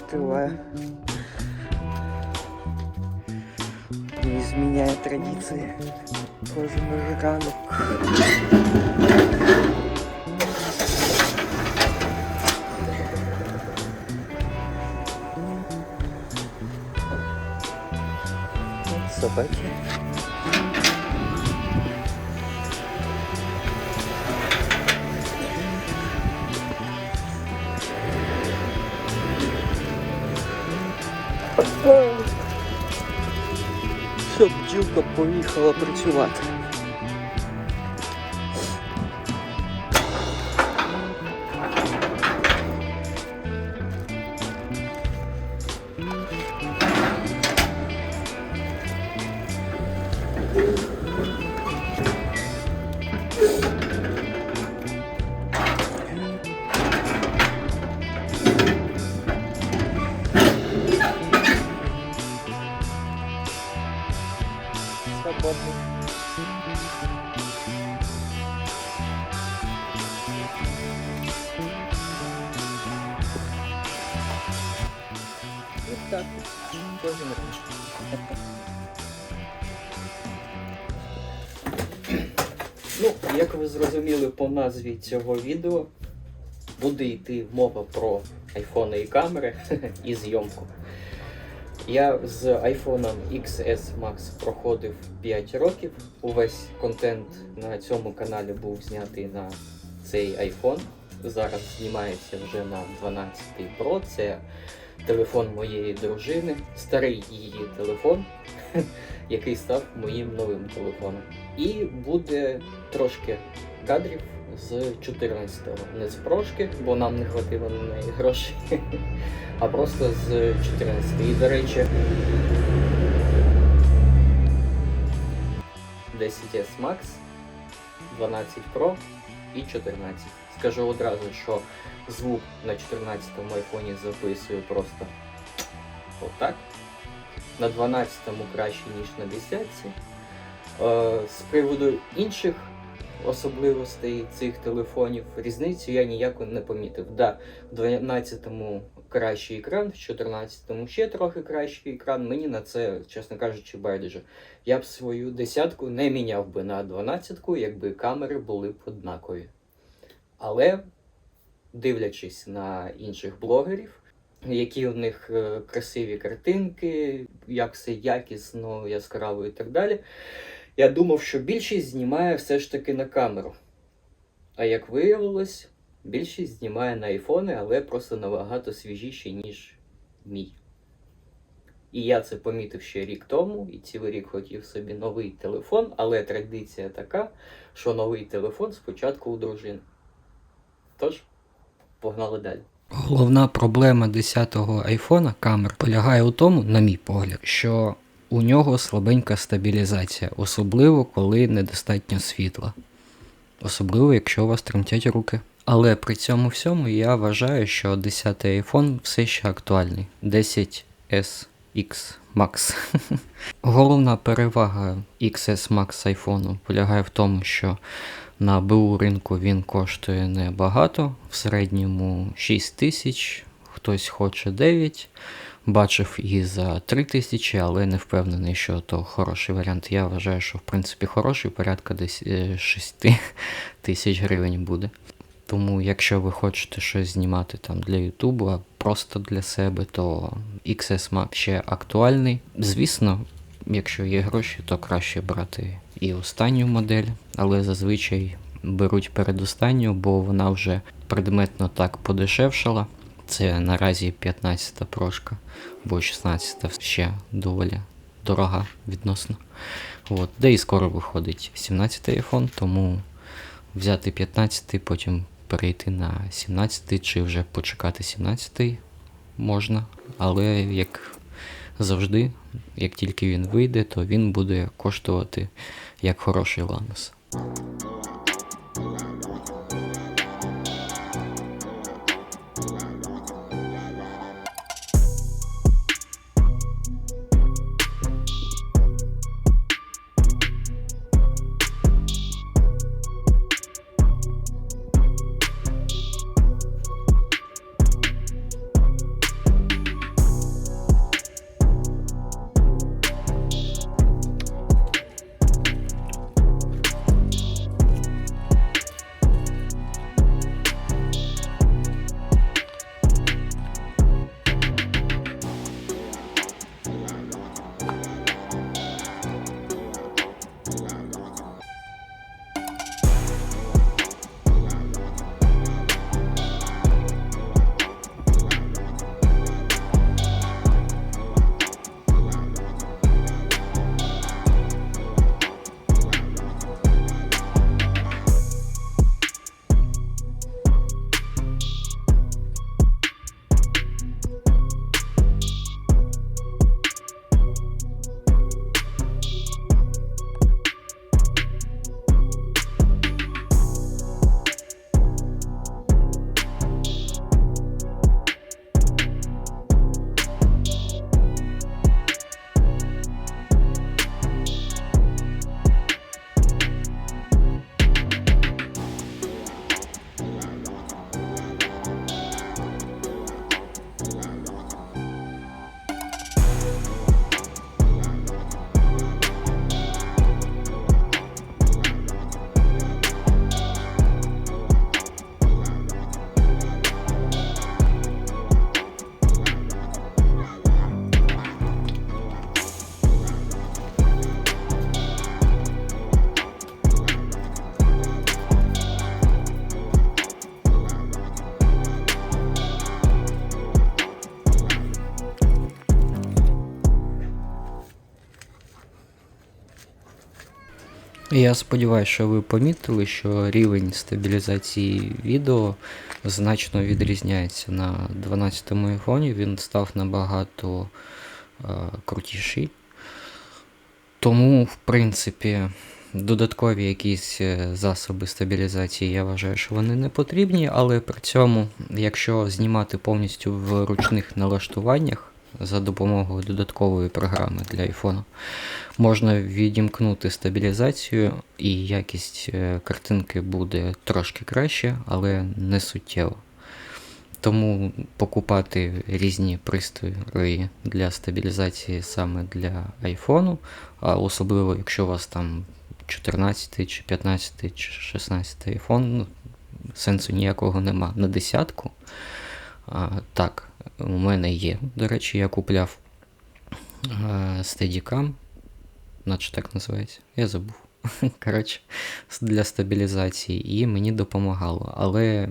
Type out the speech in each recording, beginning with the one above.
Открываю. Не изменяя традиции. Тоже мужиканок. Собаки. Щоб бджілка поїхала працювати. Назві цього відео, буде йти мова про айфони і камери і зйомку. Я з iPhone XS Max проходив 5 років. Увесь контент на цьому каналі був знятий на цей iPhone. Зараз знімається вже на 12 Pro. Це телефон моєї дружини, старий її телефон, який став моїм новим телефоном. І буде трошки кадрів з 14-го. Не з прошки, бо нам не хватило на неї грошей, а просто з 14 І, до речі, 10S Max, 12 Pro і 14. Скажу одразу, що звук на 14-му айфоні записую просто отак. На 12-му краще, ніж на 10-ці. Е, З приводу інших особливостей цих телефонів різницю я ніяко не помітив. Да, в 12-му кращий екран, в 14-му ще трохи кращий екран. Мені на це, чесно кажучи, байдуже. Я б свою десятку не міняв би на 12-ку, якби камери були б однакові. Але, дивлячись на інших блогерів, які у них е, красиві картинки, як все якісно, яскраво і так далі. Я думав, що більшість знімає все ж таки на камеру. А як виявилось, більшість знімає на айфони, але просто набагато свіжіші, ніж мій. І я це помітив ще рік тому, і цілий рік хотів собі новий телефон, але традиція така, що новий телефон спочатку у дружини. Тож, погнали далі. Головна проблема 10-го айфона камер полягає у тому, на мій погляд, що у нього слабенька стабілізація, особливо коли недостатньо світла. Особливо, якщо у вас тремтять руки. Але при цьому всьому я вважаю, що 10-й iPhone все ще актуальний. 10S X Max. Головна перевага XS Max айфону полягає в тому, що на БУ ринку він коштує небагато, в середньому 6 тисяч, хтось хоче 9. Бачив і за 3 тисячі, але не впевнений, що то хороший варіант. Я вважаю, що в принципі хороший, порядка десь е, 6 тисяч гривень буде. Тому, якщо ви хочете щось знімати там для Ютубу, а просто для себе, то XS Max ще актуальний. Звісно, якщо є гроші, то краще брати і останню модель, але зазвичай беруть передостанню, бо вона вже предметно так подешевшала. Це наразі 15-та прошка, бо 16-та ще доволі дорога відносно. От, де і скоро виходить 17-й iPhone, тому взяти 15-й, потім перейти на 17-й чи вже почекати 17-й можна. Але як завжди, як тільки він вийде, то він буде коштувати як хороший ланос. Я сподіваюся, що ви помітили, що рівень стабілізації відео значно відрізняється на 12-му айфоні. Він став набагато е, крутіший. Тому, в принципі, додаткові якісь е, засоби стабілізації я вважаю, що вони не потрібні, але при цьому, якщо знімати повністю в ручних налаштуваннях за допомогою додаткової програми для iPhone, можна відімкнути стабілізацію, і якість е, картинки буде трошки краще, але не суттєво. Тому покупати різні пристрої для стабілізації саме для айфону, а особливо якщо у вас там 14 чи 15 чи 16 айфон, ну, сенсу ніякого нема на десятку. А, так, у мене є. До речі, я купляв Steadicam, наче так називається. Я забув. Коротше, для стабілізації, і мені допомагало. Але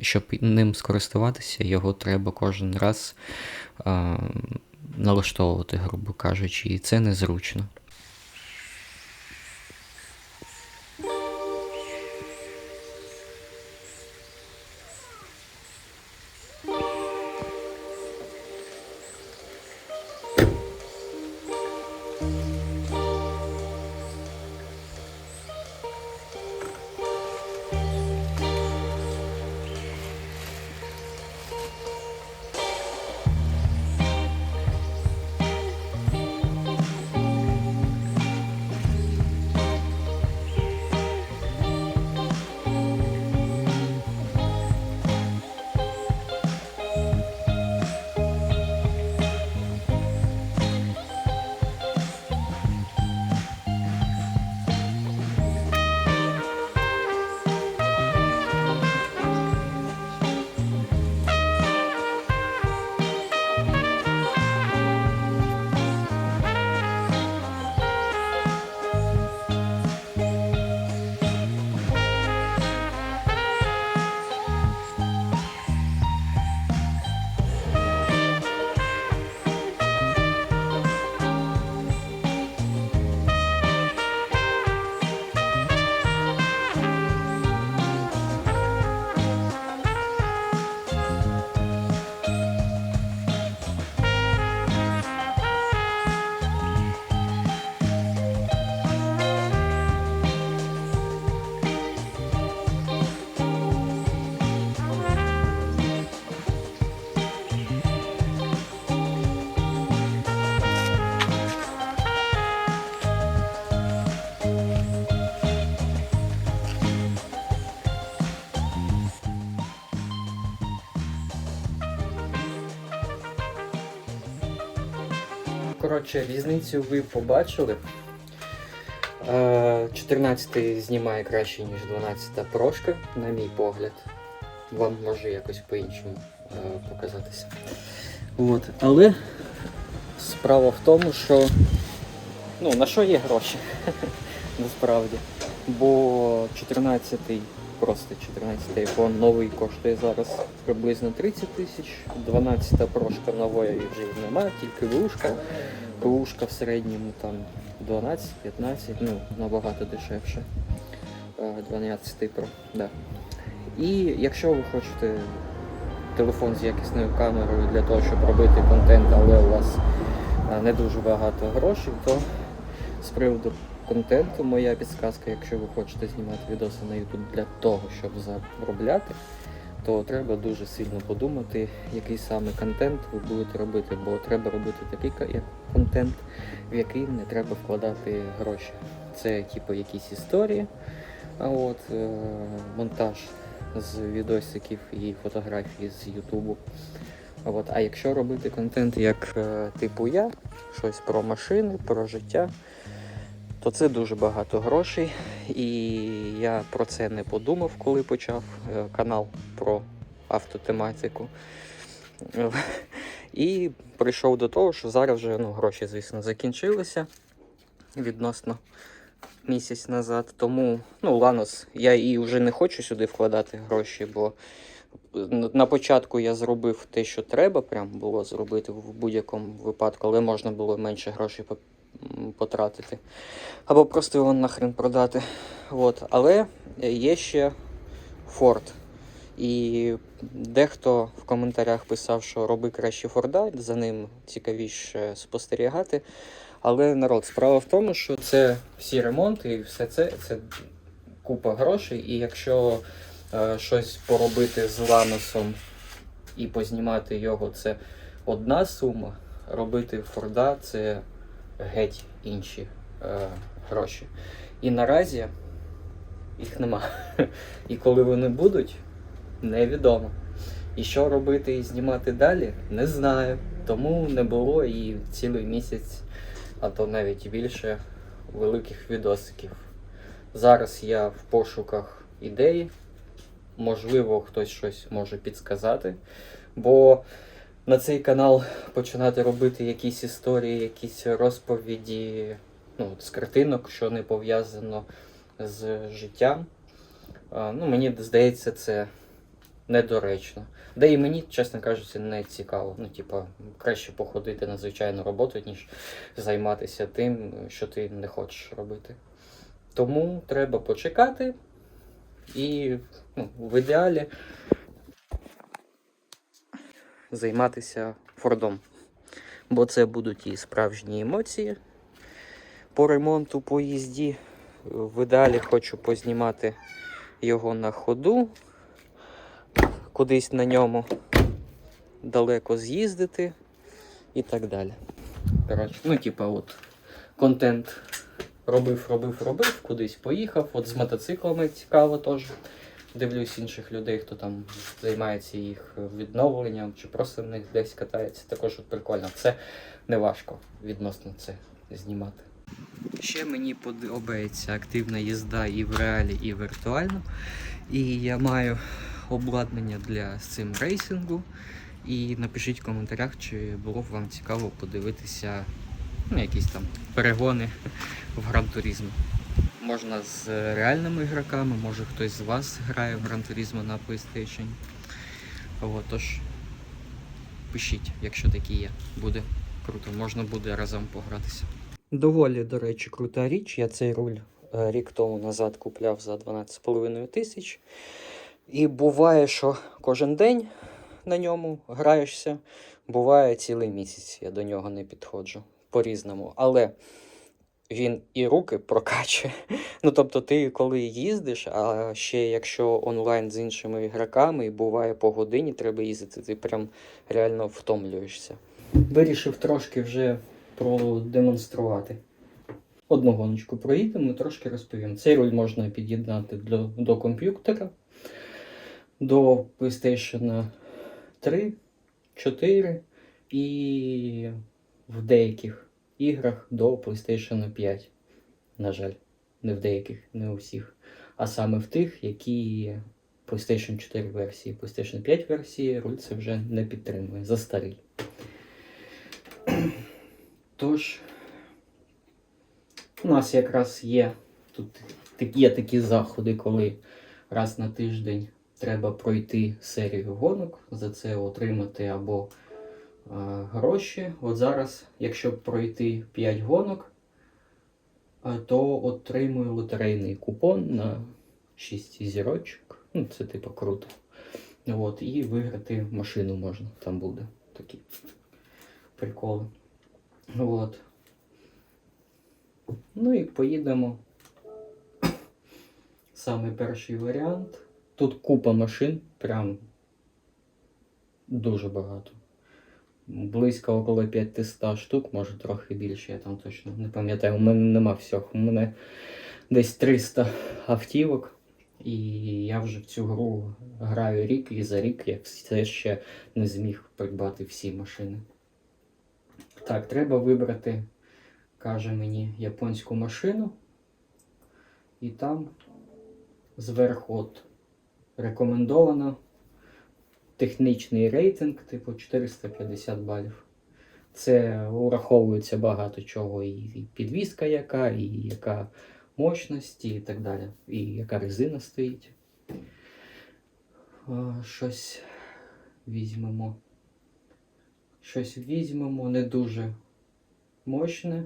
щоб ним скористуватися, його треба кожен раз е, налаштовувати, грубо кажучи, і це незручно. Коротше, різницю ви побачили. Е, 14 знімає краще, ніж 12 прошка, на мій погляд. Вам може якось по-іншому е, показатися. От. Але справа в тому, що ну, на що є гроші, насправді. Бо 14 просто 14 iPhone новий коштує зараз приблизно 30 тисяч, 12 прошка нової вже немає, тільки вушка. Вушка в середньому там 12-15, ну набагато дешевше. Е, 12 Pro, да. І якщо ви хочете телефон з якісною камерою для того, щоб робити контент, але у вас е, не дуже багато грошей, то з приводу контенту моя підсказка, якщо ви хочете знімати відоси на YouTube для того, щоб заробляти, то треба дуже сильно подумати, який саме контент ви будете робити, бо треба робити такий контент, в який не треба вкладати гроші. Це типу якісь історії, а от е, монтаж з відосиків і фотографій з Ютубу. От, а якщо робити контент як е, типу я, щось про машини, про життя, то це дуже багато грошей. І я про це не подумав, коли почав е, канал про автотематику. І прийшов до того, що зараз вже ну, гроші, звісно, закінчилися відносно місяць назад. Тому, ну, Ланос, я і вже не хочу сюди вкладати гроші, бо на початку я зробив те, що треба, прям було зробити в будь-якому випадку, але можна було менше грошей потратити. Або просто його нахрен продати. От. Але є ще Ford. І дехто в коментарях писав, що роби краще Форда, за ним цікавіше спостерігати. Але народ, справа в тому, що це всі ремонти і все це це купа грошей. І якщо е, щось поробити з ланосом і познімати його, це одна сума. Робити Форда це геть інші е, гроші. І наразі їх нема. І коли вони будуть, невідомо. І що робити і знімати далі, не знаю. Тому не було і цілий місяць, а то навіть більше великих відосиків. Зараз я в пошуках ідеї. Можливо, хтось щось може підсказати. Бо на цей канал починати робити якісь історії, якісь розповіді ну, з картинок, що не пов'язано з життям. Ну, мені здається, це недоречно. Да і мені, чесно кажучи, не цікаво. Ну, типа, краще походити на звичайну роботу, ніж займатися тим, що ти не хочеш робити. Тому треба почекати і ну, в ідеалі займатися фордом. Бо це будуть і справжні емоції по ремонту, по їзді. В ідеалі хочу познімати його на ходу, кудись на ньому далеко з'їздити і так далі. Коротше, ну, типа, от контент робив, робив, робив, кудись поїхав. От з мотоциклами цікаво теж. Дивлюсь інших людей, хто там займається їх відновленням чи просто в них десь катається. Також от прикольно. Це не важко відносно це знімати. Ще мені подобається активна їзда і в реалі, і віртуально. І я маю обладнання для цим рейсингу. І напишіть в коментарях, чи було б вам цікаво подивитися ну, якісь там перегони в Гран Турізмо. Можна з реальними ігроками, може хтось з вас грає в Гран Турізмо на PlayStation. От, тож пишіть, якщо такі є. Буде круто, можна буде разом погратися. Доволі, до речі, крута річ. Я цей руль е, рік тому назад купляв за 12,5 тисяч. І буває, що кожен день на ньому граєшся. Буває цілий місяць, я до нього не підходжу по-різному. Але він і руки прокачує. Ну, тобто, ти коли їздиш, а ще якщо онлайн з іншими ігроками, і буває по годині, треба їздити, ти прям реально втомлюєшся. Вирішив трошки вже продемонструвати. Одну гоночку проїдемо і трошки розповім. Цей руль можна під'єднати до, до комп'ютера, до PlayStation 3, 4 і в деяких іграх до PlayStation 5. На жаль, не в деяких, не у всіх. А саме в тих, які PlayStation 4 версії, PlayStation 5 версії руль це вже не підтримує. Застаріль. Тож, у нас якраз є тут є такі заходи, коли раз на тиждень треба пройти серію гонок, за це отримати або гроші. От зараз, якщо пройти 5 гонок, то отримую лотерейний купон на 6 зірочок. Ну, це типу круто. От, і виграти машину можна. Там буде такі приколи. От. Ну і поїдемо. Саме перший варіант. Тут купа машин, прям дуже багато. Близько около 500 штук, може трохи більше, я там точно не пам'ятаю. У мене нема всього. У мене десь 300 автівок. І я вже в цю гру граю рік, і за рік я все ще не зміг придбати всі машини. Так, треба вибрати, каже мені, японську машину. І там зверху от рекомендовано технічний рейтинг, типу 450 балів. Це ураховується багато чого, і підвізка яка, і яка мощність, і так далі, і яка резина стоїть. Щось візьмемо. Щось візьмемо не дуже мощне.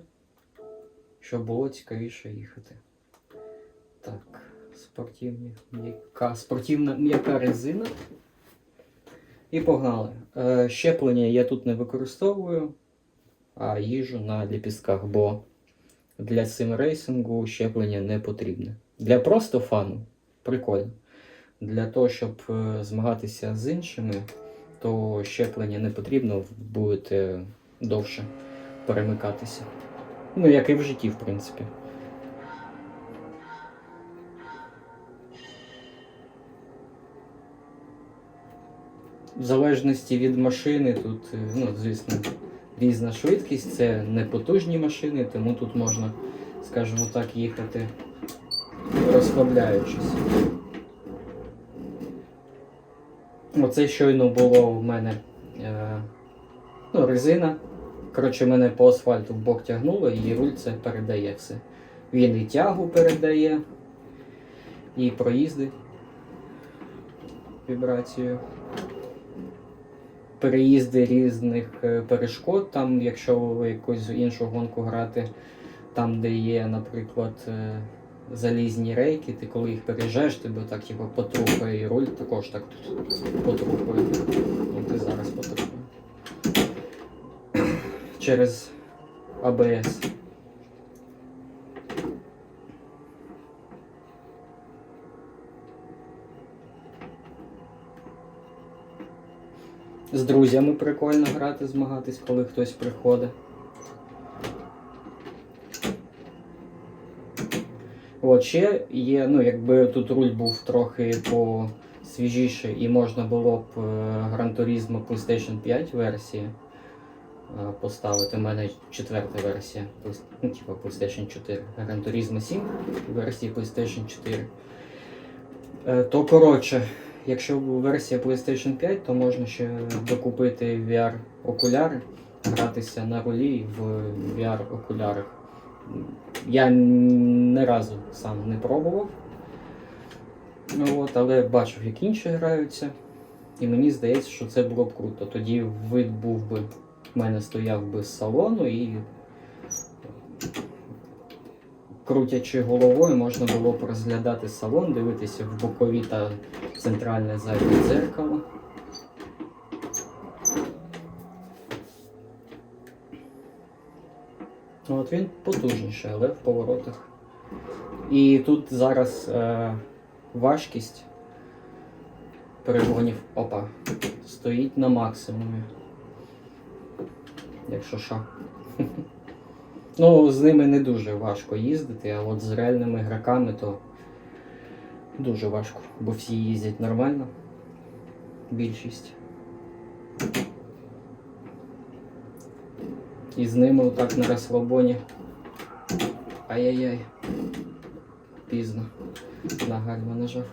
щоб було цікавіше їхати. Так, спортивні, м'яка, спортивна м'яка резина. І погнали. Е, щеплення я тут не використовую, а їжу на ліпістках, бо для симрейсингу щеплення не потрібне. Для просто фану прикольно. Для того, щоб е, змагатися з іншими, то щеплення не потрібно, будете довше перемикатися. Ну, як і в житті, в принципі. В залежності від машини, тут, е, ну, звісно, різна швидкість, це не потужні машини, тому тут можна, скажімо так, їхати розслабляючись. Оце щойно було в мене е, ну, резина. Коротше, мене по асфальту в бок тягнуло і руль це передає все. Він і тягу передає, і проїзди вібрацію. Переїзди різних е, перешкод, там, якщо ви якусь іншу гонку грати, там, де є, наприклад, е, залізні рейки, ти коли їх переїжджаєш, тебе так типу, потрухає і руль також так тут потрухує. Ну, ти зараз потрухає. Через АБС. З друзями прикольно грати, змагатись, коли хтось приходить. От ще є, ну якби тут руль був трохи посвіжіше і можна було б е, Gran Turismo PlayStation 5 версії е, поставити. У мене четверта версія, ну, типа PlayStation 4. Gran Turismo 7 версії PlayStation 4. Е, То коротше, якщо версія PlayStation 5, то можна ще докупити VR-окуляри, гратися на рулі в VR-окулярах. Я не разу сам не пробував. Ну, от, але бачив, як інші граються. І мені здається, що це було б круто. Тоді вид був би, в мене стояв би з салону і крутячи головою, можна було б розглядати салон, дивитися в бокові та центральне заднє дзеркало. От він потужніший, але в поворотах. І тут зараз е, важкість перегонів опа, стоїть на максимумі. Якщо що. Ну, з ними не дуже важко їздити, а от з реальними граками то дуже важко, бо всі їздять нормально. Більшість. І з ними отак на розслабоні. Ай-яй-яй. Пізно. На гальма нажав.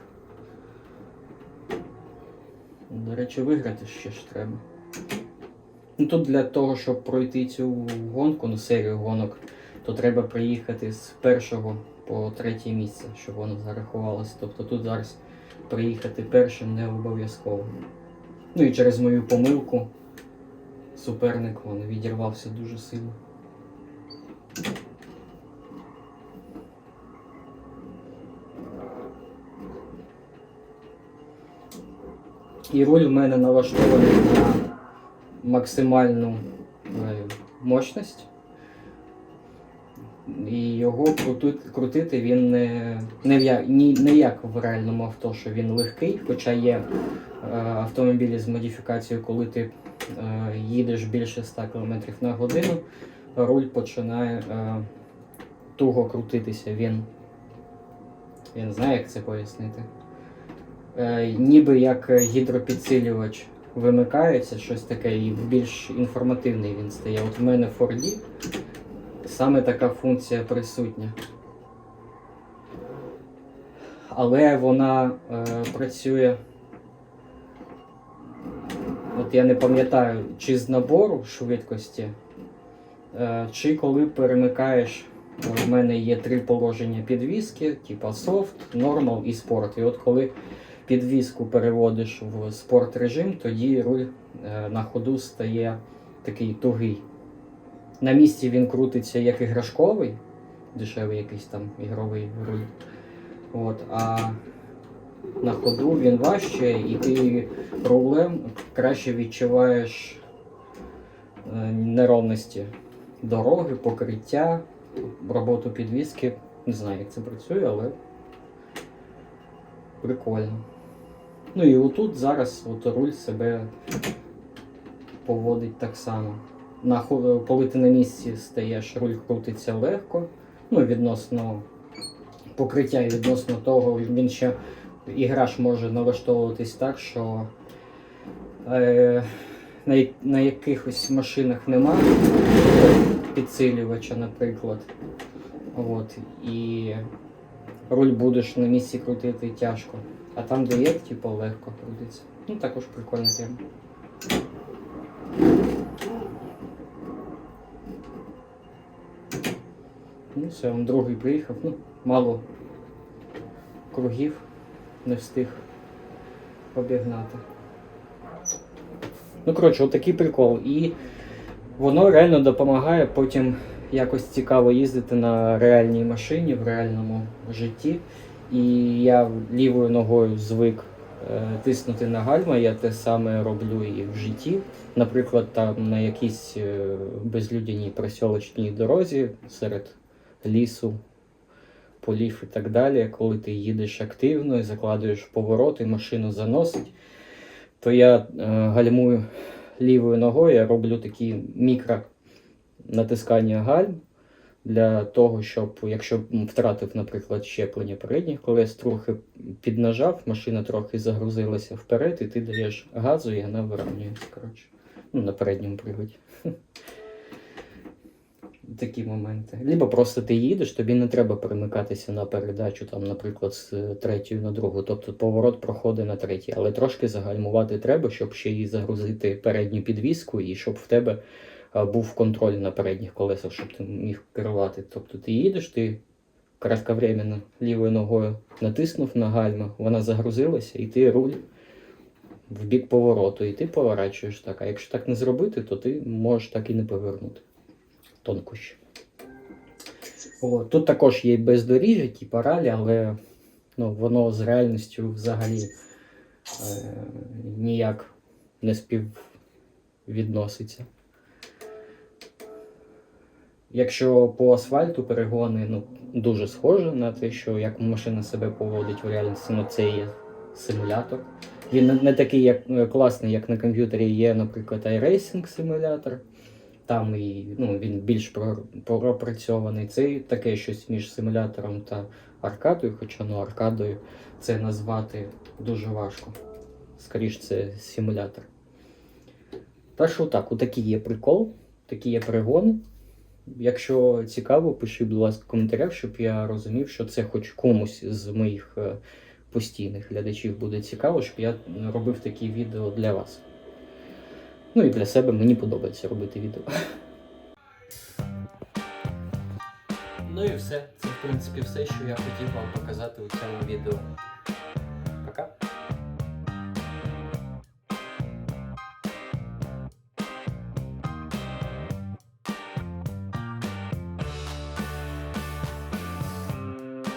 До речі, виграти ще ж треба. Ну тут для того, щоб пройти цю гонку, ну серію гонок, то треба приїхати з першого по третє місце, щоб воно зарахувалося. Тобто тут зараз приїхати першим не обов'язково. Ну і через мою помилку суперник він відірвався дуже сильно. І руль у мене налаштований на максимальну е, мощність. І його крутити, він не, не, не як в реальному авто, що він легкий, хоча є е, автомобілі з модифікацією, коли ти е, їдеш більше 100 км на годину, руль починає е, туго крутитися. Він, він знає, як це пояснити. Е, ніби як гідропідсилювач вимикається, щось таке, і більш інформативний він стає. От в мене в Ford саме така функція присутня. Але вона е, працює. От я не пам'ятаю, чи з набору швидкості, е, чи коли перемикаєш. У мене є три положення підвіски, типа soft, normal і sport. І от коли підвіску переводиш в спорт режим, тоді руль е, на ходу стає такий тугий. На місці він крутиться як іграшковий, дешевий якийсь там ігровий руль. От, а на ходу він важче, і ти рулем краще відчуваєш е, неровності дороги, покриття, роботу підвіски. Не знаю, як це працює, але прикольно. Ну і отут зараз от руль себе поводить так само. На, коли ти на місці стаєш, руль крутиться легко. Ну, відносно покриття і відносно того, він ще іграш може налаштовуватись так, що е, на, на якихось машинах нема підсилювача, наприклад. От, і руль будеш на місці крутити тяжко. А там, де є, типу, легко крутиться. Ну, також прикольна тема. Ну, все, он другий приїхав. Ну, мало кругів не встиг обігнати. Ну, коротше, отакий прикол. І воно реально допомагає потім якось цікаво їздити на реальній машині в реальному житті. І я лівою ногою звик е, тиснути на гальма, я те саме роблю і в житті. Наприклад, там на якійсь е, безлюдяній просьолочній дорозі серед лісу, полів і так далі, коли ти їдеш активно і закладуєш поворот і машину заносить, то я е, гальмую лівою ногою, я роблю такі мікро натискання гальм для того, щоб, якщо втратив, наприклад, щеплення передніх колес, трохи піднажав, машина трохи загрузилася вперед, і ти даєш газу, і вона вирівнюється. Коротше. Ну, на передньому приводі. Такі моменти. Либо просто ти їдеш, тобі не треба перемикатися на передачу, там, наприклад, з е, третьої на другу. Тобто поворот проходить на третій, але трошки загальмувати треба, щоб ще і загрузити передню підвіску, і щоб в тебе був контроль на передніх колесах, щоб ти міг керувати. Тобто ти їдеш, ти кратковременно лівою ногою натиснув на гальма, вона загрузилася, і ти руль в бік повороту, і ти поворачуєш так. А якщо так не зробити, то ти можеш так і не повернути. Тонкощі. О, тут також є бездоріжжя, типу ралі, але ну, воно з реальністю взагалі е, ніяк не співвідноситься. Якщо по асфальту перегони ну, дуже схожі на те, що як машина себе поводить в реальності, ну це є симулятор. Він не, такий як, е, класний, як на комп'ютері є, наприклад, iRacing симулятор. Там і ну, він більш пропрацьований. Це таке щось між симулятором та аркадою, хоча ну аркадою це назвати дуже важко. Скоріше, це симулятор. Так що так, отакий є прикол, такі є перегони. Якщо цікаво, пиши, будь ласка, в коментарях, щоб я розумів, що це хоч комусь з моїх е, постійних глядачів буде цікаво, щоб я робив такі відео для вас. Ну і для себе мені подобається робити відео. Ну і все. Це в принципі все, що я хотів вам показати у цьому відео.